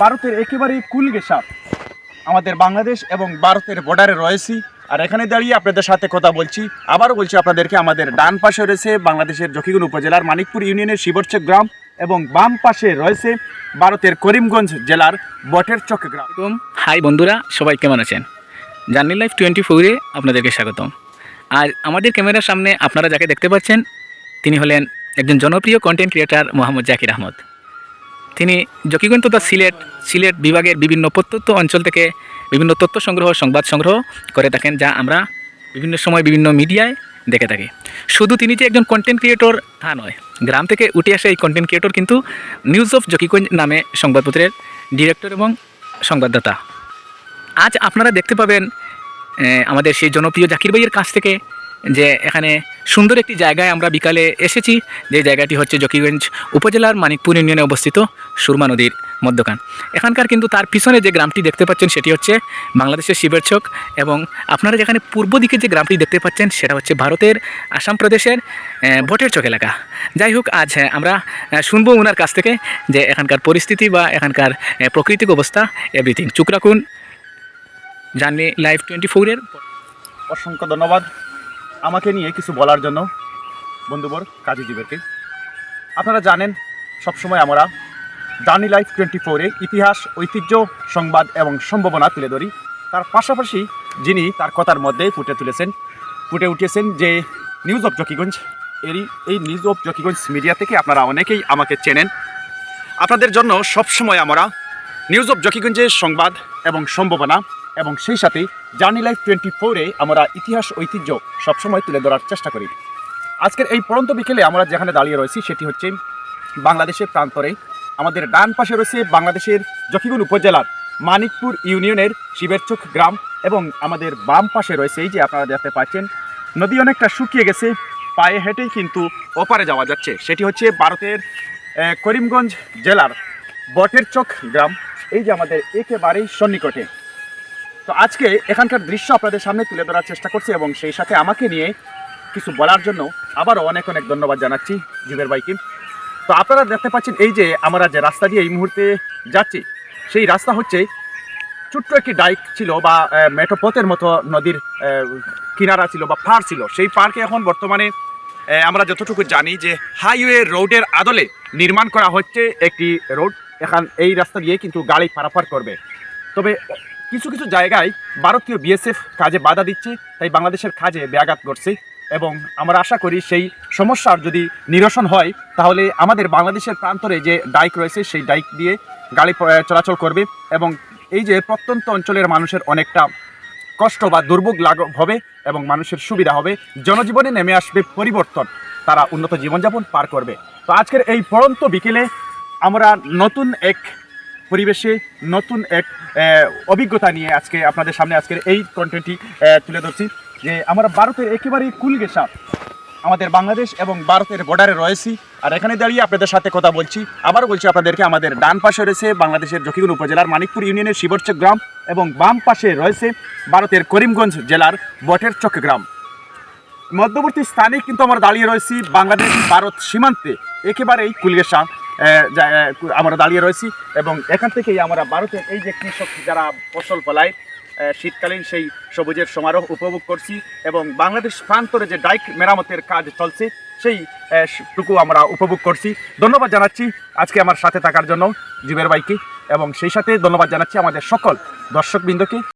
ভারতের একেবারেই কুল আমাদের বাংলাদেশ এবং ভারতের বর্ডারে রয়েছি। আর এখানে দাঁড়িয়ে আপনাদের সাথে কথা বলছি। আবারও বলছি আপনাদেরকে, আমাদের ডান পাশে রয়েছে বাংলাদেশের জকিগুন উপজেলার মানিকপুর ইউনিয়নের শিবরচক গ্রাম এবং বাম পাশে রয়েছে ভারতের করিমগঞ্জ জেলার বটের চক গ্রাম। হাই বন্ধুরা, সবাই কেমন আছেন? জার্নি লাইফ টোয়েন্টি ফোরে আপনাদেরকে স্বাগতম। আর আমাদের ক্যামেরার সামনে আপনারা যাকে দেখতে পাচ্ছেন, তিনি হলেন একজন জনপ্রিয় কন্টেন্ট ক্রিয়েটার মোহাম্মদ জাকির আহমদ। তিনি জকিগঞ্জ তথা সিলেট সিলেট বিভাগের বিভিন্ন প্রত্যন্ত অঞ্চল থেকে বিভিন্ন তথ্য সংগ্রহ, সংবাদ সংগ্রহ করে থাকেন, যা আমরা বিভিন্ন সময় বিভিন্ন মিডিয়ায় দেখে থাকি। শুধু তিনি যে একজন কন্টেন্ট ক্রিয়েটর তা নয়, গ্রাম থেকে উঠে আসা এই কন্টেন্ট ক্রিয়েটর কিন্তু নিউজ অফ জকিগঞ্জ নামে সংবাদপত্রের ডিরেক্টর এবং সংবাদদাতা। আজ আপনারা দেখতে পাবেন আমাদের সেই জনপ্রিয় জাকির ভাইয়ের কাছ থেকে যে এখানে সুন্দর একটি জায়গায় আমরা বিকালে এসেছি। যে জায়গাটি হচ্ছে জকিগঞ্জ উপজেলার মানিকপুর ইউনিয়নে অবস্থিত সুরমা নদীর মধ্যখান। এখানকার কিন্তু তার পিছনে যে গ্রামটি দেখতে পাচ্ছেন সেটি হচ্ছে বাংলাদেশের শিবেরচক এবং আপনারা যেখানে পূর্ব দিকে যে গ্রামটি দেখতে পাচ্ছেন সেটা হচ্ছে ভারতের আসাম প্রদেশের ভোটের চোখ এলাকা। যাই হোক, আজ আমরা শুনব ওনার কাছ থেকে যে এখানকার পরিস্থিতি বা এখানকার প্রাকৃতিক অবস্থা এভরিথিং চুক রাখুন। জার্নি লাইভ টোয়েন্টি ফোরের অসংখ্য ধন্যবাদ। আমাকে নিয়ে কিছু বলার জন্য, বন্ধুবর কাজী জীবেরকে আপনারা জানেন, সবসময় আমরা জার্নি লাইফ টোয়েন্টি ফোরে ইতিহাস, ঐতিহ্য, সংবাদ এবং সম্ভাবনা তুলে ধরি। তার পাশাপাশি যিনি তার কথার মধ্যে ফুটে তুলেছেন, ফুটে উঠেছেন যে নিউজ অফ জকিগঞ্জ এরই এই নিউজ অফ জকিগঞ্জ মিডিয়া থেকে আপনারা অনেকেই আমাকে চেনেন। আপনাদের জন্য সবসময় আমরা নিউজ অফ জকিগঞ্জের সংবাদ এবং সম্ভাবনা এবং সেই সাথে জার্নি লাইফ টোয়েন্টি ফোরে আমরা ইতিহাস, ঐতিহ্য সবসময় তুলে ধরার চেষ্টা করি। আজকের এই পরন্ত বিকেলে আমরা যেখানে দাঁড়িয়ে রয়েছি সেটি হচ্ছে বাংলাদেশের প্রান্তরে। আমাদের ডান পাশে রয়েছে বাংলাদেশের জকিগুল উপজেলার মানিকপুর ইউনিয়নের শিবেরচক গ্রাম এবং আমাদের বাম পাশে রয়েছে এই যে আপনারা দেখতে পাচ্ছেন, নদী অনেকটা শুকিয়ে গেছে, পায়ে হেঁটেই কিন্তু ওপারে যাওয়া যাচ্ছে। সেটি হচ্ছে ভারতের করিমগঞ্জ জেলার বটের চক গ্রাম। এই যে আমাদের একেবারেই সন্নিকটে। তো আজকে এখানকার দৃশ্য আপনাদের সামনে তুলে ধরার চেষ্টা করছি এবং সেই সাথে আমাকে নিয়ে কিছু বলার জন্য আবারও অনেক অনেক ধন্যবাদ জানাচ্ছি জীবের ভাইকে। তো আপনারা দেখতে পাচ্ছেন এই যে আমরা যে রাস্তা দিয়ে এই মুহূর্তে যাচ্ছি সেই রাস্তা হচ্ছে ছোট্ট একটি ডাইক ছিল বা আহ, মেঠোপথের মতো নদীর কিনারা ছিল বা পার ছিল। সেই পার্কে এখন বর্তমানে আমরা যতটুকু জানি যে হাইওয়ে রোডের আদলে নির্মাণ করা হচ্ছে একটি রোড। এখান এই রাস্তা দিয়ে কিন্তু গাড়ি পারাপার করবে। তবে কিছু কিছু জায়গায় ভারতীয় বিএসএফ কাজে বাধা দিচ্ছে, তাই বাংলাদেশের কাজে ব্যাঘাত ঘটছে এবং আমরা আশা করি সেই সমস্যার যদি নিরসন হয়, তাহলে আমাদের বাংলাদেশের প্রান্তরে যে ডাইক রয়েছে, সেই ডাইক দিয়ে গাড়ি চলাচল করবে এবং এই যে প্রত্যন্ত অঞ্চলের মানুষের অনেকটা কষ্ট বা দুর্ভোগ লাগ, হবে এবং মানুষের সুবিধা হবে, জনজীবনে নেমে আসবে পরিবর্তন। তারা উন্নত জীবনযাপন পার করবে। তো আজকের এই পড়ন্ত বিকেলে আমরা নতুন এক পরিবেশে নতুন এক অভিজ্ঞতা নিয়ে আজকে আপনাদের সামনে আজকের এই কন্টেন্টটি তুলে ধরছি। যে আমরা ভারতের একেবারেই কুলগেসা আমাদের বাংলাদেশ এবং ভারতের বর্ডারে রয়েছি। আর এখানে দাঁড়িয়ে আপনাদের সাথে কথা বলছি। আবারও বলছি আপনাদেরকে আমাদের ডান পাশে রয়েছে বাংলাদেশের জকিগুন উপজেলার মানিকপুর ইউনিয়নের শিবরচক গ্রাম এবং বাম পাশে রয়েছে ভারতের করিমগঞ্জ জেলার বটের চক গ্রাম। মধ্যবর্তী স্থানে কিন্তু আমরা দাঁড়িয়ে রয়েছি বাংলাদেশ ভারত সীমান্তে। একেবারেই আহ, আমরা দাঁড়িয়ে রয়েছি এবং এখান থেকেই আমরা ভারতের এই যে কৃষক যারা ফসল ফলায় শীতকালীন সেই সবুজের সমারোহ উপভোগ করছি এবং বাংলাদেশ প্রান্তরে যে ডাইক মেরামতের কাজ চলছে, সেই টুকু আমরা উপভোগ করছি। ধন্যবাদ জানাচ্ছি আজকে আমার সাথে থাকার জন্য জীবের বাইকে এবং সেই সাথে ধন্যবাদ জানাচ্ছি আমাদের সকল দর্শকবৃন্দকে।